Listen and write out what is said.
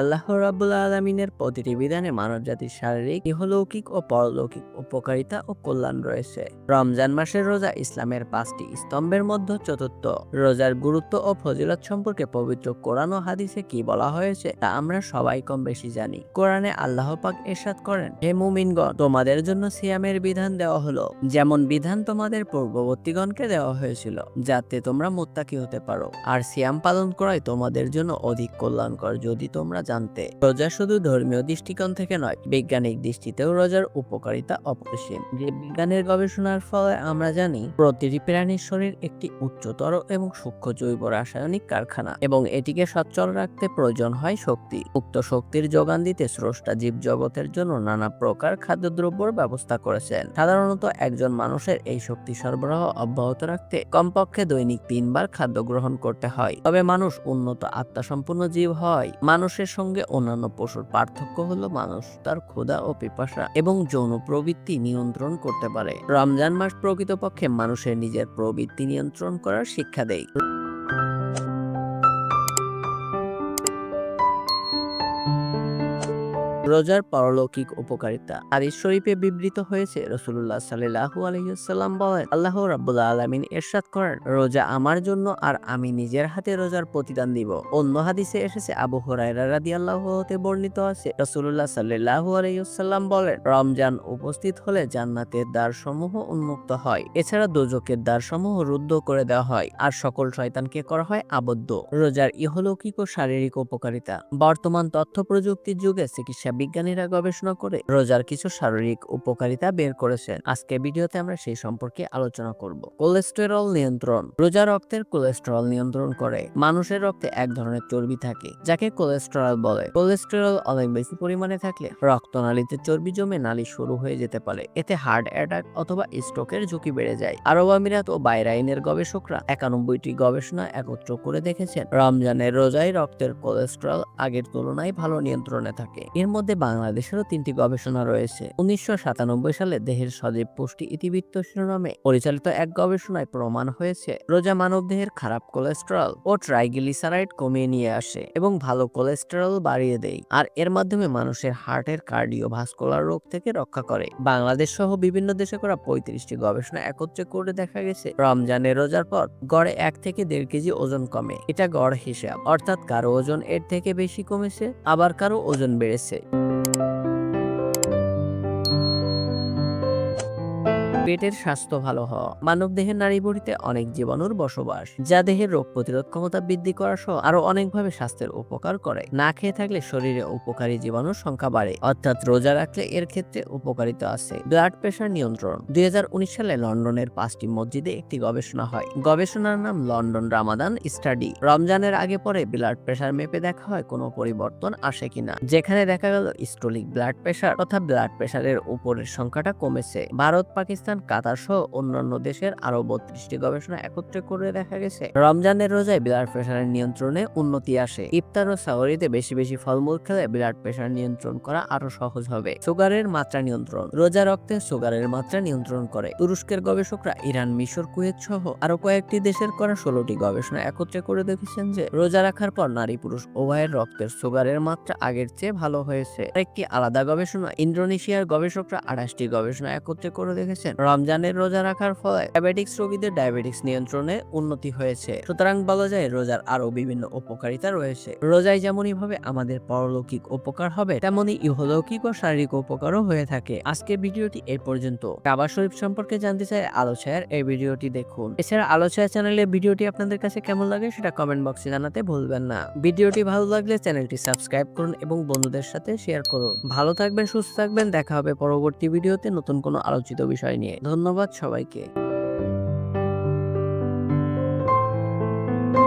আল্লাহ রাব্বুল আলমিনের প্রতিটি বিধানে মানবজাতির শারীরিক, ইহলৌকিক ও পরলৌকিক উপকারিতা ও কল্যাণ রয়েছে। রমজান মাসের রোজা ইসলামের পাঁচটি স্তম্ভের মধ্যে চতুর্থ। রোজার গুরুত্ব ও ফজিলত সম্পর্কে পবিত্র কোরআন ও হাদিসে কি বলা হয়েছে তা আমরা সবাই কম বেশি জানি। কোরআনে আল্লাহ পাক এরশাদ করেন, হে মুমিনগণ, তোমাদের জন্য সিয়ামের বিধান দেওয়া হলো। যেমন বিধান তোমাদের পূর্ববর্তীগণকে দেওয়া হয়েছিল, যাতে তোমরা মোত্তাকি হতে পারো। আর সিয়াম পালন করাই তোমাদের জন্য অধিক কল্যাণকর। যদি তোমরা জানতে রোজা শুধু ধর্মীয় দৃষ্টিকোণ থেকে নয়, বৈজ্ঞানিক দৃষ্টিতেও রোজার উপকারিতা অপরিসীম। যে বিজ্ঞানের গবেষণার ফলে আমরা জানি, প্রতিটি প্রাণীর শরীর একটি উচ্চতর এবং সূক্ষ্ম জৈব রাসায়নিক কারখানা এবং এটিকে সচ্ছল রাখতে প্রয়োজন হয় শক্তি। উক্ত শক্তির যোগান দিতে স্রষ্টা জীব জগতের জন্য নানা প্রকার খাদ্যদ্রব্যর ব্যবস্থা করেছেন। সাধারণত একজন মানুষের এই শক্তি সরবরাহ অব্যাহত রাখতে কমপক্ষে দৈনিক তিনবার খাদ্য গ্রহণ করতে হয়। তবে মানুষ উন্নত আত্মাসম্পন্ন জীব হয় মানুষের সঙ্গে অন্যান্য পশুর পার্থক্য হল মানুষ তার ক্ষুধা ও পিপাসা এবং যৌন প্রবৃত্তি নিয়ন্ত্রণ করতে পারে। রমজান মাস প্রকৃতপক্ষে মানুষের নিজের প্রবৃত্তি নিয়ন্ত্রণ করার শিক্ষা দেয়। রোজার পারলৌকিক উপকারিতা। হাদিস শরীফে বিবৃত হয়েছে রসুল্লাহ সাল্লাহু আলহিহাল্লাম বলেন, আল্লাহ রাব্বুল আলমিন এরশাদ করেন, রোজা আমার জন্য আর আমি নিজের হাতে রোজার প্রতিদান দিব। অন্য হাদিসে এসেছে, আবু হরাইরা রাদি আল্লাহ হতে বর্ণিত আছে রসুল্লাহ সাল্লাহু আলহিহাল্লাম বলেন, রমজান উপস্থিত হলে জান্নাতের দ্বার সমূহ উন্মুক্ত হয়। এছাড়া দোজকের দ্বার সমূহ রুদ্ধ করে দেওয়া হয় আর সকল শয়তানকে করা হয় আবদ্ধ। রোজার ইহলৌকিক ও শারীরিক উপকারিতা। বর্তমান তথ্য প্রযুক্তির যুগে চিকিৎসা বিজ্ঞানীরা গবেষণা করে রোজার কিছু শারীরিক উপকারিতা বের করেছেন। আজকে ভিডিওতে আমরা সেই সম্পর্কে আলোচনা করব। কোলেস্টেরল নিয়ন্ত্রণ। রোজা রক্তের কোলেস্টেরল নিয়ন্ত্রণ করে। মানুষের রক্তে এক ধরনের চর্বি থাকে, যাকে কোলেস্টেরল বলে। কোলেস্টেরল অনেক বেশি পরিমাণে থাকলে রক্তনালীতে চর্বি জমে নালী শুরু হয়ে যেতে পারে। এতে হার্ট অ্যাটাক অথবা স্ট্রোকের ঝুঁকি বেড়ে যায়। আরব আমিরাত ও বাইরাইনের গবেষকরা একানব্বইটি গবেষণা একত্র করে দেখেছেন, রমজানের রোজায় রক্তের কোলেস্টেরল আগের তুলনায় ভালো নিয়ন্ত্রণে থাকে। এর মধ্যে বাংলাদেশেরও তিনটি গবেষণা রয়েছে। উনিশশো সাতানব্বই সালে দেহের সজীব পুষ্টি ইতিবৃত্ত শিরোনামে পরিচালিত এক গবেষণায় প্রমাণ হয়েছে, রোজা মানব দেহের খারাপ কোলেস্টেরল ও ট্রাইগ্লিসারাইড কমিয়ে নিয়ে আসে এবং ভালো কোলেস্টেরল বাড়িয়ে দেয় আর এর মাধ্যমে মানুষের হার্টের কার্ডিওভাস্কুলার রোগ থেকে রক্ষা করে। বাংলাদেশ সহ বিভিন্ন দেশে করা পঁয়ত্রিশটি গবেষণা একত্রে করে দেখা গেছে রমজানের রোজার পর গড়ে এক থেকে দেড় কেজি ওজন কমে। এটা গড় হিসাব, অর্থাৎ কারও ওজন এর থেকে বেশি কমেছে, আবার কারও ওজন বেড়েছে। পেটের স্বাস্থ্য ভালো হওয়া। মানব দেহের নাড়িভুঁড়িতে অনেক জীবাণুর বসবাস, যা দেহের রোগ প্রতিরোধ ক্ষমতা বৃদ্ধি করা সহ আরও অনেকভাবে স্বাস্থ্যের উপকার করে। না খেয়ে থাকলে শরীরে উপকারী জীবাণুর সংখ্যা বাড়ে, অর্থাৎ রোজা রাখলে এর ক্ষেত্রে উপকারিতা আছে। ব্লাড প্রেশার নিয়ন্ত্রণ। দুই সালে লন্ডনের পাঁচটি মসজিদে একটি গবেষণা হয়। গবেষণার নাম লন্ডন রামাদান স্টাডি। রমজানের আগে পরে ব্লাড প্রেশার মেপে দেখা হয় কোনো পরিবর্তন আসে কিনা, যেখানে দেখা গেল স্টোলিক ব্লাড প্রেশার তথা ব্লাড প্রেশারের উপরের সংখ্যাটা কমেছে। ভারত, পাকিস্তান কাতার সহ অন্যান্য দেশের আরও বত্রিশটি গবেষণা একত্রে করে দেখা গেছে। রমজানের রোজায় ব্লাড প্রেশারের নিয়ন্ত্রণে উন্নতি আসে। ইফতার ও সাওয়ারিতে বেশি বেশি ফলমূল খেলে ব্লাড প্রেশার নিয়ন্ত্রণ করা আরও সহজ হবে। সুগারের মাত্রা নিয়ন্ত্রণ। রোজা রক্তে সুগারের মাত্রা নিয়ন্ত্রণ করে। তুরস্কের গবেষকরা ইরান, মিশর, কুয়েত সহ আরও কয়েকটি দেশের করা ষোলোটি গবেষণা একত্রে করে দেখেছেন যে, রোজা রাখার পর নারী পুরুষ উভয়ের রক্তের সুগারের মাত্রা আগের চেয়ে ভালো হয়েছে। একটি আলাদা গবেষণা ইন্দোনেশিয়ার গবেষকরা আঠাশটি গবেষণা একত্রে করে দেখেছেন। রমজানের রোজা রাখার ফলে ডায়াবেটিক্স রোগীদের ডায়াবেটিক্স নিয়ন্ত্রণে উন্নতি হয়েছে। সুতরাং বলা যায়, রোজার আরও বিভিন্ন উপকারিতা রয়েছে। রোজায় যেমনই ভাবে আমাদের পরলৌকিক উপকার হবে, তেমনি ইহলৌকিক ও শারীরিক উপকারও হয়ে থাকে। আজকের ভিডিওটি এই পর্যন্ত। কাবা শরীফ সম্পর্কে জানতে চাই আলোচনার এই ভিডিওটি দেখুন। এছাড়া আলোচনা চ্যানেলের ভিডিওটি আপনাদের কাছে কেমন লাগে সেটা কমেন্ট বক্সে জানাতে ভুলবেন না। ভিডিওটি ভালো লাগলে চ্যানেলটি সাবস্ক্রাইব করুন এবং বন্ধুদের সাথে শেয়ার করুন। ভালো থাকবেন, সুস্থ থাকবেন। দেখা হবে পরবর্তী ভিডিওতে নতুন কোনো আলোচিত বিষয় নিয়ে। ধন্যবাদ সবাইকে।